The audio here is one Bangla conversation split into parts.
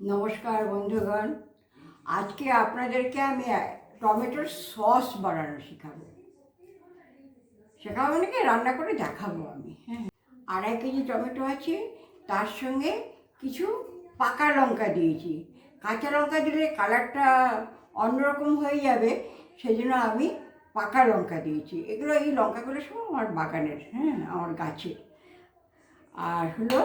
নমস্কার বন্ধুগণ। আজকে আপনাদেরকে আমি টমেটোর সস বানানো শেখাবো। শেখাবো মানে কি রান্না করে দেখাবো আমি হ্যাঁ। আড়াই কেজি টমেটো আছে, তার সঙ্গে কিছু পাকা লঙ্কা দিয়েছি। কাঁচা লঙ্কা দিলে কালারটা অন্যরকম হয়ে যাবে সেই জন্য আমি পাকা লঙ্কা দিয়েছি। এগুলো এই লঙ্কাগুলো সব আমার বাগানের হ্যাঁ আমার গাছের। আর হলো,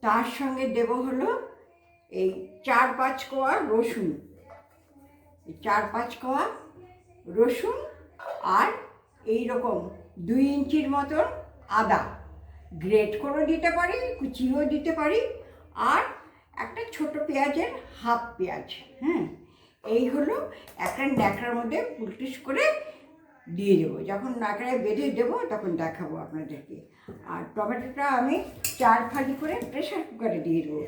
তার সঙ্গে দেব হলো এই চার পাঁচ কোয়া রসুন। চার পাঁচ কোয়া রসুন আর এই রকম দুই ইঞ্চির মতন আদা। গ্রেট করেও দিতে পারি কুচিও দিতে পারি আর একটা ছোট পেঁয়াজের হাফ পেঁয়াজ হ্যাঁ এই হলো একটা ন্যাকড়ার মধ্যে পুলটিস করে দিয়ে দেবো। যখন নাকড়ায় বেঁধে দেবো, তখন দেখাবো আপনাদেরকে। আর টমেটোটা আমি চার ফালি করে প্রেশার কুকারে দিয়ে দেবো।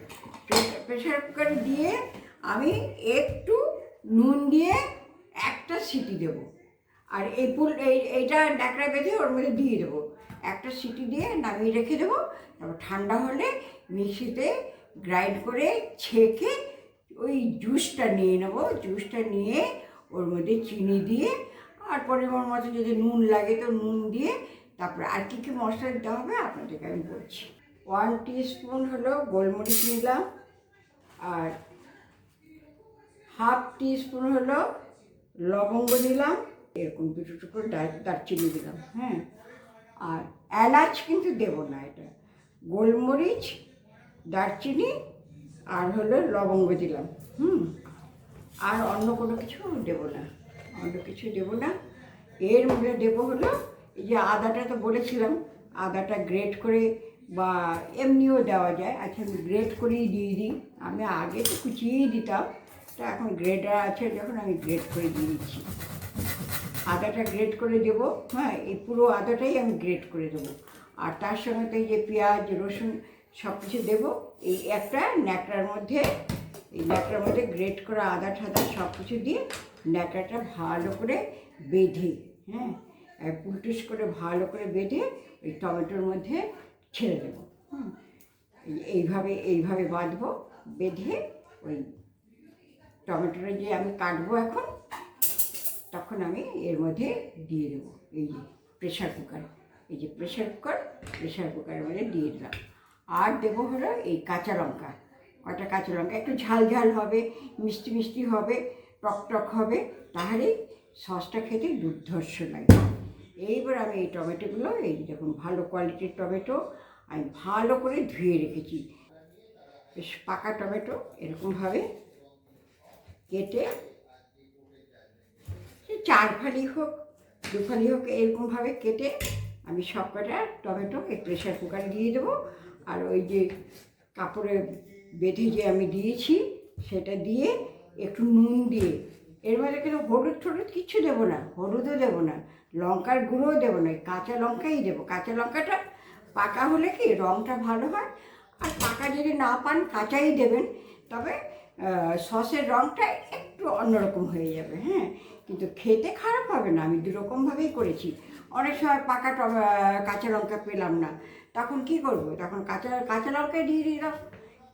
প্রেশার কুকারে দিয়ে আমি একটু নুন দিয়ে একটা সিটি দেবো। আর এই পুল এই এইটা ন্যাকড়ায় বেঁধে ওর মধ্যে দিয়ে দেবো। একটা সিটি দিয়ে নামিয়ে রেখে দেবো। তারপর ঠান্ডা হলে মিক্সিতে গ্রাইন্ড করে ছেঁকে ওই জুসটা নিয়ে নেব। জুসটা নিয়ে ওর মধ্যে চিনি দিয়ে আর পরিমাণ মতো যদি নুন লাগে তো নুন দিয়ে তারপরে আর কী কী মশলা দিতে হবে আপনাদেরকে আমি বলছি। ওয়ান স্পুন হলো গোলমরিচ নিলাম আর হাফ স্পুন হলো লবঙ্গ নিলাম, এরকম দুটো টুকরো দারচিনি দিলাম হ্যাঁ? আর এলাচ কিন্তু দেবো না এটা। গোলমরিচ, দারচিনি আর হলো লবঙ্গ দিলাম, হুম? আর অন্য কোনো কিছু দেবো না। অন্য কিছু দেবো না। এর মধ্যে দেবো হলো, এই যে আদাটা তো বলেছিলাম, আদাটা গ্রেট করে বা এমনিও দেওয়া যায়। আচ্ছা আমি গ্রেট করেই দিয়ে দিই। আমি আগে তো কুচিয়েই দিতাম, তো এখন গ্রেটার আছে যখন আমি গ্রেট করে দিয়ে দিচ্ছি। আদাটা গ্রেট করে দেবো হ্যাঁ এই পুরো আদাটাই আমি গ্রেট করে দেবো। আর তার সঙ্গে তো এই যে পেঁয়াজ, রসুন সব কিছু দেবো। এই একটা ন্যাকড়ার মধ্যে, এই ন্যাকড়ার মধ্যে গ্রেট করা আদা ঠাদা সব কিছু দিয়ে ন্যাকড়াটা ভালো করে বেঁধে হ্যাঁ? পুলটুস করে ভালো করে বেঁধে ওই টমেটোর মধ্যে ছেড়ে দেবো, হুম? এই- এইভাবে এইভাবে বাঁধবো, বেঁধে ওই টমেটোটা যে আমি কাটবো এখন, তখন আমি এর মধ্যে দিয়ে দেবো। এই যে প্রেশার কুকার এই যে প্রেশার কুকার প্রেশার কুকারের মধ্যে দিয়ে দিলাম। আর দেবো হলো এই কাঁচা লঙ্কা, কটা কাঁচা লঙ্কা, একটু ঝাল ঝাল হবে, মিষ্টি মিষ্টি হবে টক টক হবে তাহলেই সসটা খেতে দুর্ধর্ষ লাগে। এইবার আমি এই টমেটোগুলো, এই দেখুন ভালো কোয়ালিটির টমেটো, আমি ভালো করে ধুয়ে রেখেছি। বেশ পাকা টমেটো, এরকমভাবে কেটে চার ফালি হোক দু ফালি হোক, এরকমভাবে কেটে আমি সব কটা টমেটো এই প্রেশার কুকারে দিয়ে দেবো। আর ওই যে কাপড়ে বেঁধে যে আমি দিয়েছি, সেটা দিয়ে একটু নুন দিয়ে। এর মধ্যে কিন্তু হলুদ টলুদ কিচ্ছু দেবো না, হলুদও দেবো না, লঙ্কার গুঁড়োও দেবো না কাঁচা লঙ্কাই দেবো। কাঁচা লঙ্কাটা পাকা হলে কি রঙটা ভালো হয়, আর পাকা যদি না পান কাঁচাই দেবেন, তবে সসের রঙটা একটু অন্যরকম হয়ে যাবে হ্যাঁ? কিন্তু খেতে খারাপ হবে না, আমি দুরকমভাবেই করেছি। অনেক সময় পাকা কাঁচা লঙ্কা পেলাম না, তখন কি করব? তখন কাঁচা কাঁচা লঙ্কা দিয়ে দিলাম।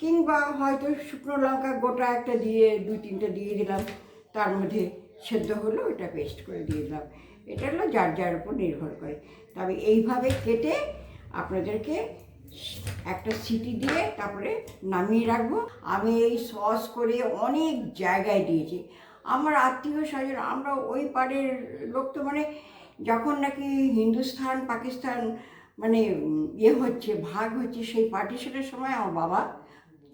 কিংবা হয়তো শুকনো লঙ্কা গোটা একটা দিয়ে, দুই তিনটে দিয়ে দিলাম। তার মধ্যে সেদ্ধ হলো, ওটা পেস্ট করে দিয়ে দিলাম। এটা হলো যার যার উপর নির্ভর করে। তবে এইভাবে কেটে আপনাদেরকে একটা সিটি দিয়ে তারপরে নামিয়ে রাখব। আমি এই সস করে অনেক জায়গায় দিয়েছি। আমার আত্মীয় স্বজন, আমরা ওই পাড়ের লোক তো মানে যখন নাকি হিন্দুস্থান, পাকিস্তান মানে ইয়ে হচ্ছে, ভাগ হচ্ছে সেই পার্টিশনের সময় আমার বাবা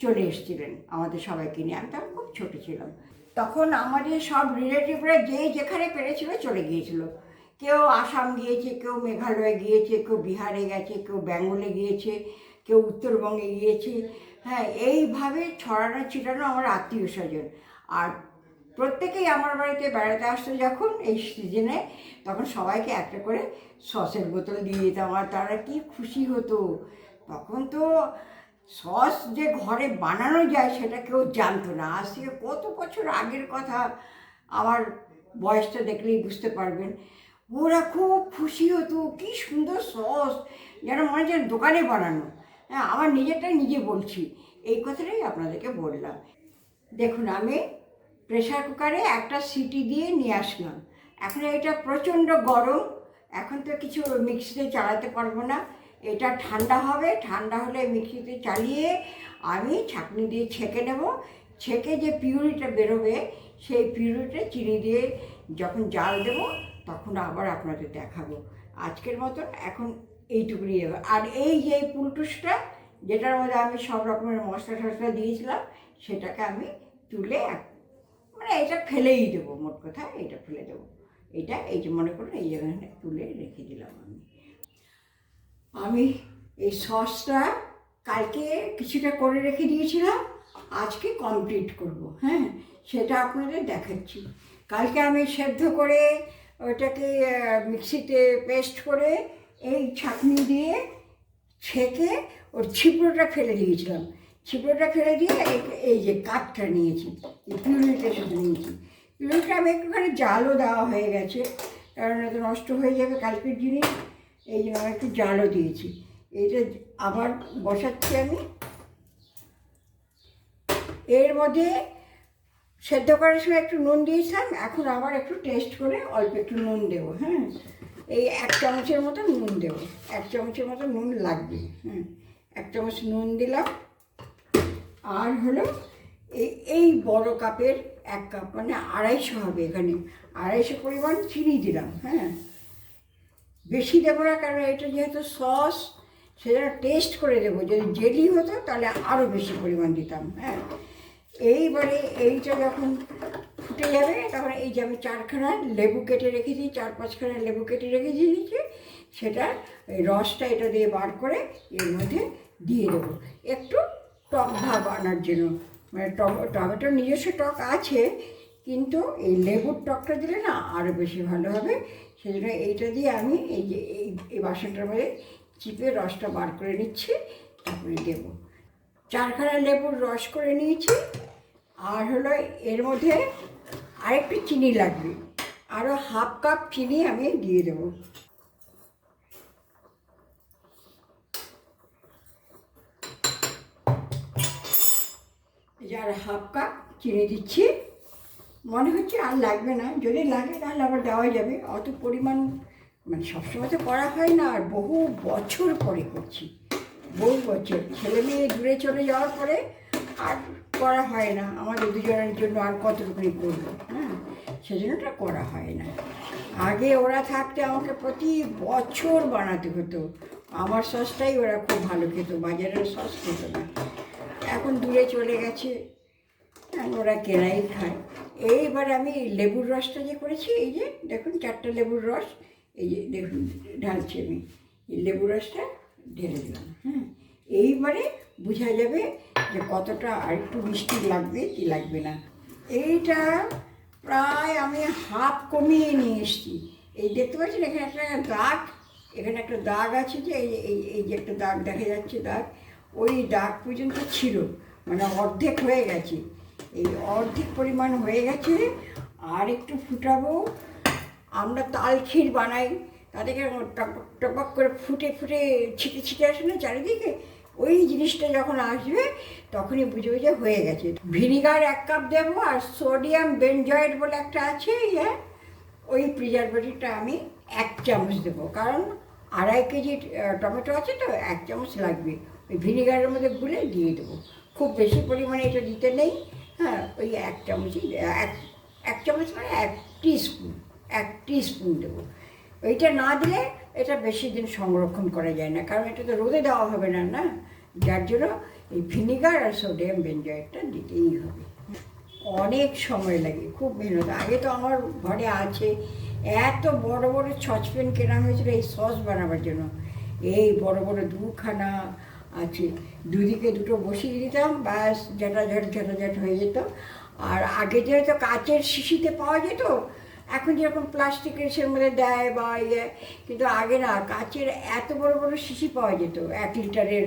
চলে এসেছিলেন আমাদের সবাইকে নিয়ে। আমি তখন খুব ছোটো ছিলাম। তখন আমাদের সব রিলেটিভরা যে যেখানে পেরেছিল চলে গিয়েছিল। কেউ আসাম গিয়েছে, কেউ মেঘালয় গিয়েছে, কেউ বিহারে গেছে, কেউ বেঙ্গলে গিয়েছে, কেউ উত্তরবঙ্গে গিয়েছে। হ্যাঁ এইভাবে ছড়ানো ছিটানো আমার আত্মীয় স্বজন। আর প্রত্যেকেই আমার বাড়িতে বেড়াতে আসতো যখন এই সিজনে তখন সবাইকে একটা করে সসের বোতল দিয়ে দিতাম। আর তারা কি খুশি হতো। তখন তো সস যে ঘরে বানানো যায় সেটা কেউ জানতো না। আজ থেকে কত বছর আগের কথা আমার বয়সটা দেখলেই বুঝতে পারবেন। ওরা খুব খুশি হতো, কি সুন্দর সস, যেন মনে হচ্ছে দোকানে বানানো। হ্যাঁ আমার নিজেরটাই নিজে বলছি, এই কথাটাই আপনাদেরকে বললাম। দেখুন, আমি প্রেসার কুকারে একটা সিটি দিয়ে নিয়ে আসলাম। এখন এটা প্রচণ্ড গরম, এখন তো কিছু মিক্সিতে চালাতে পারব না। এটা ঠান্ডা হবে, ঠান্ডা হলে মিক্সিতে চালিয়ে আমি ছাঁকনি দিয়ে ছেঁকে নেব। ছেঁকে যে পিউরিটা বেরোবে, সেই পিউরিটা চিনি দিয়ে যখন জাল দেব, তখন আবার আপনাদের দেখাবো। আজকের মতন এখন এইটুকুনি দেবো আর এই যে পুলটুসটা, যেটার মধ্যে আমি সব রকমের মশলা টশলা দিয়েছিলাম, সেটাকে আমি তুলে মানে এটা ফেলেই দেবো, মোট কথা এটা ফেলে দেবো। এটা এই যে মনে করুন, এই জায়গায় তুলে রেখে দিলাম আমি। আমি এই সসটা কালকে কিছুটা করে রেখে দিয়েছিলাম, আজকে কমপ্লিট করব হ্যাঁ? সেটা আপনাদের দেখাচ্ছি। কালকে আমি সেদ্ধ করে ওটাকে মিক্সিতে পেস্ট করে এই ছাঁকনি দিয়ে ছেঁকে ওর ছিপড়োটা ফেলে দিয়েছিলাম। ছিপড়োটা ফেলে দিয়ে এই- যে কাঠটা নিয়েছি পিউরিটা শুধু নিয়েছি। পিউরিটা আমি একটুখানি জালও দেওয়া হয়ে গেছে, কারণ নষ্ট হয়ে যাবে কালকের জিনিস। এই জন্য একটু জালও দিয়েছি। এইটা আবার বসাচ্ছি আমি। এর মধ্যে সেদ্ধ করার সময় একটু নুন দিয়েছিলাম, এখন আবার একটু টেস্ট করে অল্প একটু নুন দেবো হ্যাঁ? এই এক চামচের মতো নুন দেবো, এক চামচের মতো নুন লাগবে হ্যাঁ? এক চামচ নুন দিলাম। আর হলো এই এই বড় কাপের এক কাপ মানে আড়াইশো হবে এখানে, আড়াইশো পরিমাণ চিনি দিলাম হ্যাঁ? বেশি দেবো না কারণ এটা যেহেতু সস সেটা টেস্ট করে দেবো। যদি জেলি হতো, তাহলে আরও বেশি পরিমাণ দিতাম হ্যাঁ। এইবারে এইটা যখন ফুটে যাবে, তখন এই যে আমি চারখানা লেবু কেটে রেখেছি, চার পাঁচখানা লেবু কেটে রেখে দিয়েছি সেটা রসটা এটা দিয়ে বার করে এর মধ্যে দিয়ে দেবো। একটু টক ভাব আনার জন্য। মানে টম- টমেটোর নিজস্ব টক আছে, কিন্তু এই লেবুর টকটা দিলে না আরও বেশি ভালো হবে। সেই জন্য এইটা দিয়ে আমি এই যে এই এই বাসনটার মধ্যে চিপে রসটা বার করে নিচ্ছি, তারপরে দেবো চারখানা লেবুর রস করে নিয়েছি, আর হলো এর মধ্যে আরেকটু চিনি লাগবে। আরও হাফ কাপ চিনি আমি দিয়ে দেবো। এই যে আর হাফ কাপ চিনি দিচ্ছি। মনে হচ্ছে আর লাগবে না। যদি লাগে তাহলে আবার দেওয়া যাবে। অত পরিমাণ মানে সবসময় তো করা হয় না, আর বহু বছর পরে করছি। বহু বছর। ছেলে মেয়ে দূরে চলে যাওয়ার পরে আর করা হয় না। আমাদের দুজনের জন্য আর কতটুকুনি করব হ্যাঁ? সেজন্যটা করা হয় না। আগে ওরা থাকতে আমাকে প্রতি বছর বানাতে হতো। আমার সসটাই ওরা খুব ভালো খেত, বাজারের সস খেত না। এখন দূরে চলে গেছে। ওরা কেনাই খায়। এইবার আমি লেবুর রসটা যে করেছি, এই যে দেখুন চারটে লেবুর রস, এই যে দেখুন ঢালছি আমি লেবুর রসটা ঢেলে দিলাম হ্যাঁ এইবারে বোঝা যাবে যে কতটা আর একটু মিষ্টি লাগবে কি লাগবে না। এইটা প্রায় আমি হাফ কমিয়ে নিয়ে এসেছি। এই দেখতে পাচ্ছেন এখানে একটা দাগ, এখানে একটা দাগ আছে যে, এই এই যে একটা দাগ দেখা যাচ্ছে দাগ, ওই দাগ পর্যন্ত ছিল মানে অর্ধেক হয়ে গেছে। এই অর্ধেক পরিমাণ হয়ে গেছে, আর একটু ফুটাবো। আমরা তাল ক্ষীর বানাই, তাদেরকে টপক টপক করে ফুটে ফুটে ছিটে ছিটে আসে না চারিদিকে? ওই জিনিসটা যখন আসবে, তখনই বুঝবে যে হয়ে গেছে। ভিনিগার এক কাপ দেবো, আর সোডিয়াম বেনজয়েড বলে একটা আছে ইয়ে ওই প্রিজারভেটিভটা আমি এক চামচ দেবো। কারণ আড়াই কেজি টমেটো আছে তো, এক চামচ লাগবে। ওই ভিনিগারের মধ্যে গুলে দিয়ে দেবো। খুব বেশি পরিমাণে এটা দিতে নেই। হ্যাঁ ওই এক চামচই, এক এক চামচ মানে এক টিস্পুন এক টিস্পুন দেবো। ওইটা না দিলে এটা বেশি দিন সংরক্ষণ করা যায় না, কারণ এটা তো রোদে দেওয়া হবে না না? যার জন্য এই ভিনিগার আর সোডিয়াম বেনজয়েডটা দিতেই হবে। অনেক সময় লাগে, খুব মেহনত। আগে তো আমার ঘরে আছে, এত বড় বড় সসপ্যান কেনা হয়েছিল এই সস বানাবার জন্য। এই বড় বড় দুখানা আছে। দুদিকে দুটো বসিয়ে দিতাম, ব্যাস ঝাঁটাঝাট ঝাঁটাঝাট হয়ে যেত। আর আগে যেহেতু কাচের শিশিতে পাওয়া যেত, এখন যেরকম প্লাস্টিকের সে মধ্যে দেয় বা ইয়ে কিন্তু আগে না, কাচের এত বড় বড় শিশি পাওয়া যেত, এক লিটারের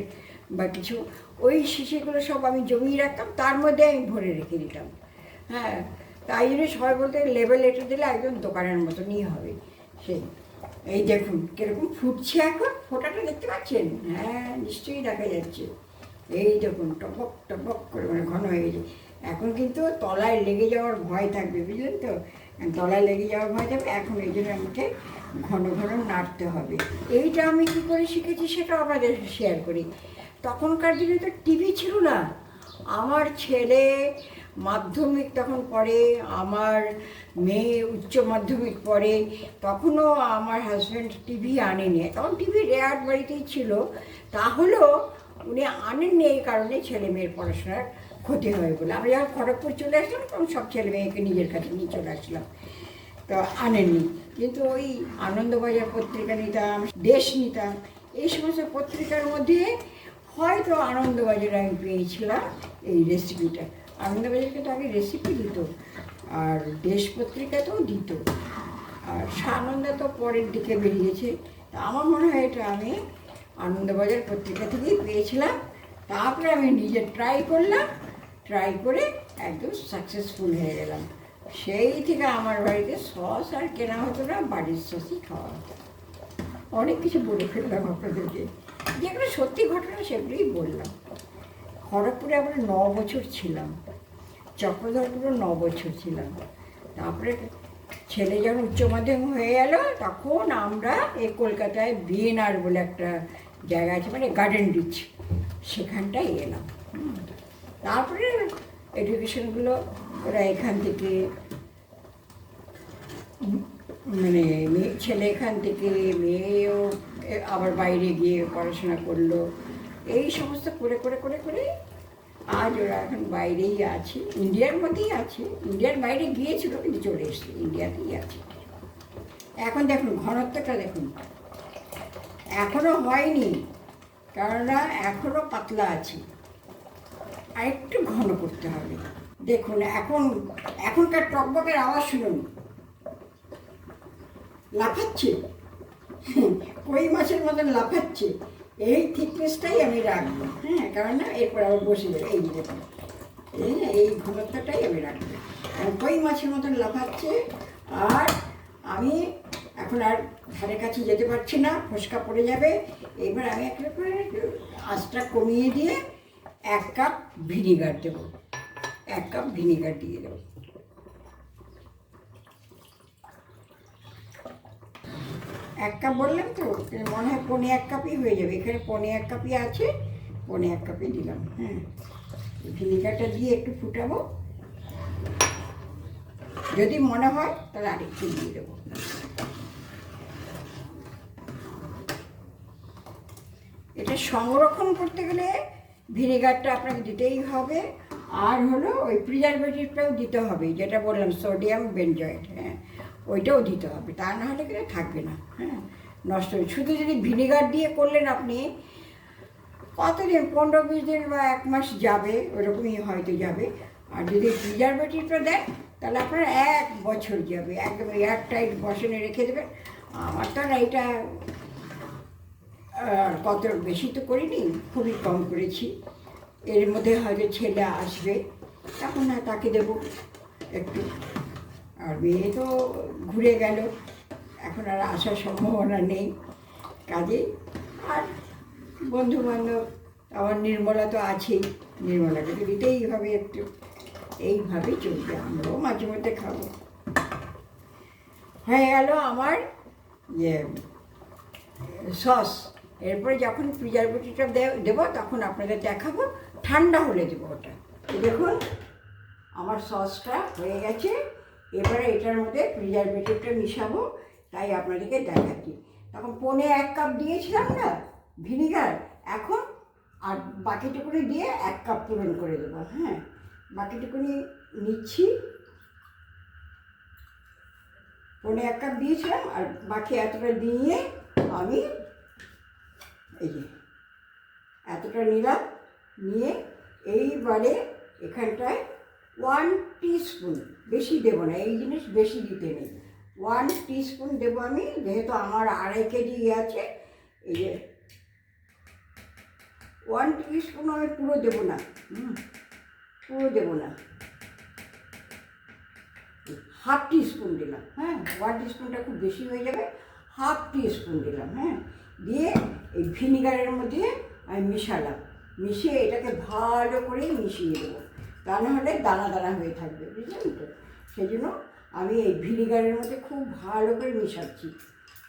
বা কিছু। ওই শিশিগুলো সব আমি জমিয়ে রাখতাম, তার মধ্যে আমি ভরে রেখে দিতাম। হ্যাঁ তাই জন্য সবাই বলতে লেবেল এটা দিলে একদম দোকানের মতনই হবে। সেই। এই দেখুন, কীরকম ফুটছে এখন? ফোটাটা দেখতে পাচ্ছেন? হ্যাঁ নিশ্চয়ই দেখা যাচ্ছে। এই দেখুন, টপক টপক করে মানে ঘন হয়ে গেছে। এখন কিন্তু তলায় লেগে যাওয়ার ভয় থাকবে, বুঝলেন তো? তলায় লেগে যাওয়ার ভয় থাকবে, এখন এই জন্য আমাকে ঘন ঘন নাড়তে হবে। এইটা আমি কী করে শিখেছি সেটা আপনাদের শেয়ার করি। তখনকার দিনে তো টিভি ছিল না। আমার ছেলে মাধ্যমিক তখন পড়ে, আমার মেয়ে উচ্চ মাধ্যমিক পড়ে, তখনও আমার হাজব্যান্ড টিভি আনেনি। তখন টিভি রেয়ার বাড়িতেই ছিল। তাহলেও উনি আনেননি এই কারণে ছেলে মেয়ের পড়াশোনার ক্ষতি হয় বলে। আমরা যখন খড়গপুর চলে আসলাম, তখন সব ছেলে মেয়েকে নিজের কাছে নিয়ে চলে আসলাম। তো আনেননি। কিন্তু ওই আনন্দবাজার পত্রিকা নিতাম, দেশ নিতাম, এই সমস্ত পত্রিকার মধ্যে হয়তো আনন্দবাজারে আমি পেয়েছিলাম এই রেসিপিটা আনন্দবাজারকে তো আগে রেসিপি দিত, আর দেশ পত্রিকাতেও দিত। আর সানন্দা তো পরের দিকে বেরিয়েছে। আমার মনে হয় এটা আমি আনন্দবাজার পত্রিকা থেকেই পেয়েছিলাম। তারপরে আমি নিজে ট্রাই করলাম ট্রাই করে একদম সাকসেসফুল হয়ে গেলাম। সেই থেকে আমার বাড়িতে সস আর কেনা হতো না, বাড়ির সসই খাওয়া হতো। অনেক কিছু বলে ফেললাম আপনাদেরকে। যেগুলো সত্যি ঘটনা সেগুলোই বললাম। খড়গপুরে আমরা ন বছর ছিলাম, চক্রধরপুরে ন বছর ছিলাম। তারপরে ছেলে যখন উচ্চ মাধ্যমিক হয়ে গেল, তখন আমরা এই কলকাতায় বিএনআর বলে একটা জায়গা আছে মানে গার্ডেন রিচ সেখানটায় এলাম। তারপরে এডুকেশনগুলো ওরা এখান থেকে মানে মেয়ে, ছেলে এখান থেকে, মেয়েও আবার বাইরে গিয়ে পড়াশোনা করল। এই সমস্ত করে করে করে করে আজ ওরা এখন বাইরেই আছে। ইন্ডিয়ার মধ্যেই আছে। ইন্ডিয়ার বাইরে গিয়েছিল কিন্তু চলে এসছে। ইন্ডিয়াতেই আছে। এখন দেখুন, ঘনত্বটা দেখুন। এখনও হয়নি, কেননা এখনও পাতলা আছে। আর একটু ঘন করতে হবে। দেখুন, এখন, এখনকার টকবকের আওয়াজ শুনুন। লাফাচ্ছে? কই মাছের মতন লাফাচ্ছে? এই থিকনেসটাই আমি রাখব হ্যাঁ? কারণ না, এরপর আবার বসে যাবে। এই দেখুন, এই ঘনত্বটাই আমি রাখব। কারণ কই মাছের মতন লাফাচ্ছে? আর আমি এখন আর ধারে কাছে যেতে পারছি না, ফসকা পড়ে যাবে। এবার আমি একটা করে আঁচটা কমিয়ে দিয়ে এক কাপ ভিনিগার দেবো। এক কাপ ভিনিগার দিয়ে দেবো। এক কাপ বললাম তো মনে হয় পনে এক কাপই হয়ে যাবে। এখানে পনে এক কাপই আছে পনে এক কাপই দিলাম হ্যাঁ। ভিনিগারটা দিয়ে একটু ফুটাবো। যদি মনে হয়, তাহলে আরেকটু দিয়ে দেবো। এটা সংরক্ষণ করতে গেলে ভিনেগারটা আপনাকে দিতেই হবে। আর হলো ওই প্রিজারভেটিভটাও দিতে হবে, যেটা বললাম সোডিয়াম বেনজয়েড হ্যাঁ। ওইটাও দিতে হবে, তা না হলে কিন্তু থাকবে না হ্যাঁ? নষ্ট হবে শুধু যদি ভিনেগার দিয়ে করলেন আপনি, কতদিন, পনেরো বিশ দিন বা এক মাস যাবে, ওরকমই হয়তো যাবে। আর যদি প্রিজারভেটিভটা দেন, তাহলে আপনার এক বছর যাবে, একদম এয়ার টাইট বসনে রেখে দেবেন। আমার তো না এটা কত বেশি তো করিনি, খুবই কম করেছি। এর মধ্যে হয়তো ছেলে আসবে, তখন তাকে দেবো একটু। আর মেয়ে তো ঘুরে গেল। এখন আর আসার সম্ভাবনা নেই কাজে। আর বন্ধু বান্ধব আমার নির্মলা তো আছেই। নির্মলাকে তো দিতেই হবে একটু। এইভাবে চলবে, আমরাও মাঝে মধ্যে খাব। হয়ে গেল আমার ইয়ে সস। এরপরে যখন পিজার প্রিজারভেটিভটা দেবো, তখন আপনাদের দেখাবো। ঠান্ডা হলে দেবো ওটা। দেখুন, আমার সসটা হয়ে গেছে। এবারে এটার মধ্যে প্রিজারভেটিভটা মিশাবো, তাই আপনাদেরকে দেখাচ্ছি। তখন পনে এক কাপ দিয়েছিলাম না ভিনিগার এখন আর বাকিটুকুনি দিয়ে এক কাপ পূরণ করে দেবো হ্যাঁ। বাকিটুকুনি নিচ্ছি। পনে এক কাপ দিয়েছিলাম, আর বাকি এতটা দিয়ে আমি এই যে এতটা নিলাম, নিয়ে এইবারে এখানটায় ওয়ান স্পুন বেশি দেবো না, এই জিনিস বেশি দিতে নেই। ওয়ান স্পুন দেবো আমি, যেহেতু আমার আড়াই কেজি আছে, এই যে। ওয়ান স্পুন আমি পুরো দেবো না পুরো দেবো না। হাফ টি স্পুন দিলাম হ্যাঁ ওয়ান স্পুনটা খুব বেশি হয়ে যাবে হাফ টি স্পুন দিলাম হ্যাঁ। দিয়ে এই ভিনিগারের মধ্যে আমি মিশালাম, মিশিয়ে এটাকে ভালো করে মিশিয়ে দেবো। তা না হলে দানা দানা হয়ে থাকবে, বুঝলেন তো? সেই জন্য আমি এই ভিনিগারের মধ্যে খুব ভালো করে মিশাচ্ছি।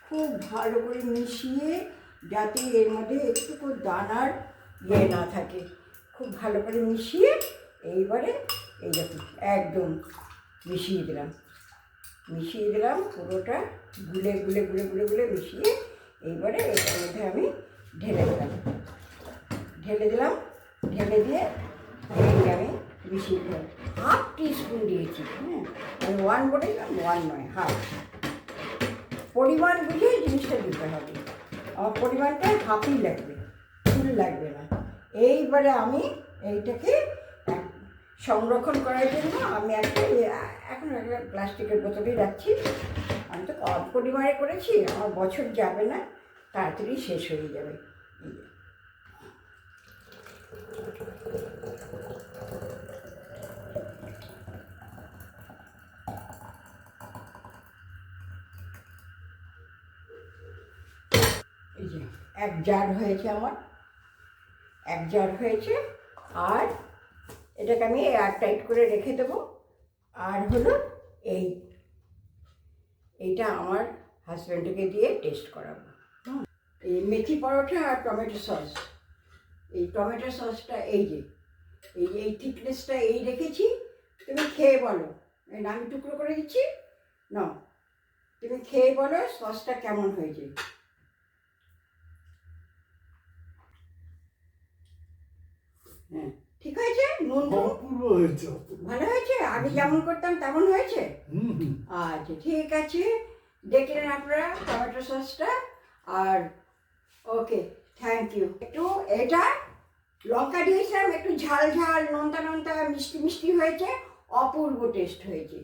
খুব ভালো করে মিশিয়ে যাতে এর মধ্যে একটুকু দানার ইয়ে না থাকে। খুব ভালো করে মিশিয়ে এইবারে এই দেখুন, একদম মিশিয়ে দিলাম। মিশিয়ে দিলাম পুরোটা, গুলে গুলে গুলে গুলে গুলে মিশিয়ে এইবারে এটার মধ্যে আমি ঢেলে দিলাম। ঢেলে দিলাম, ঢেলে দিয়ে আমি দিলাম হাফ টিস্পুন দিয়েছি হ্যাঁ আমি ওয়ান বলেছিলাম ওয়ান নয়, হাফ। পরিমাণ বুঝে জিনিসটা দিতে হবে। আমার পরিমাণটা হাফই লাগবে, ফুল লাগবে না। এইবারে আমি এইটাকে সংরক্ষণ করার জন্য আমি একটা এখন একটা প্লাস্টিকের বোতলেই রাখছি। আমি তো কম পরিমাণে করেছি, আমার বছর যাবে না, তাড়াতাড়ি শেষ হয়ে যাবে। এই যে। এক জার হয়েছে আমার, এক জার হয়েছে, আর এটাকে আমি এয়ার টাইট করে রেখে দেবো, আর হলো এই, এইটা আমার হাজব্যান্ডকে দিয়ে টেস্ট করাবো। এই মেথি পরোটা আর টমেটো সস, এই টমেটো সসটা এই যে, এই এই থিকনেসটা এই রেখেছি, তুমি খেয়ে বলো, আমি টুকরো করে দিচ্ছি না তুমি খেয়ে বলো সসটা কেমন হয়েছে হ্যাঁ। ঠিক হয়েছে নুন অপূর্ব হয়েছে। ভালো হয়েছে? আগে যেমন করতাম তেমন হয়েছে? আচ্ছা ঠিক আছে। দেখলেন আপনারা টমেটো সসটা। আর ওকে থ্যাংক ইউ একটু এটা লঙ্কা দিয়েছিলাম একটু ঝাল ঝাল নোনতা নোনতা মিষ্টি মিষ্টি হয়েছে অপূর্ব টেস্ট হয়েছে।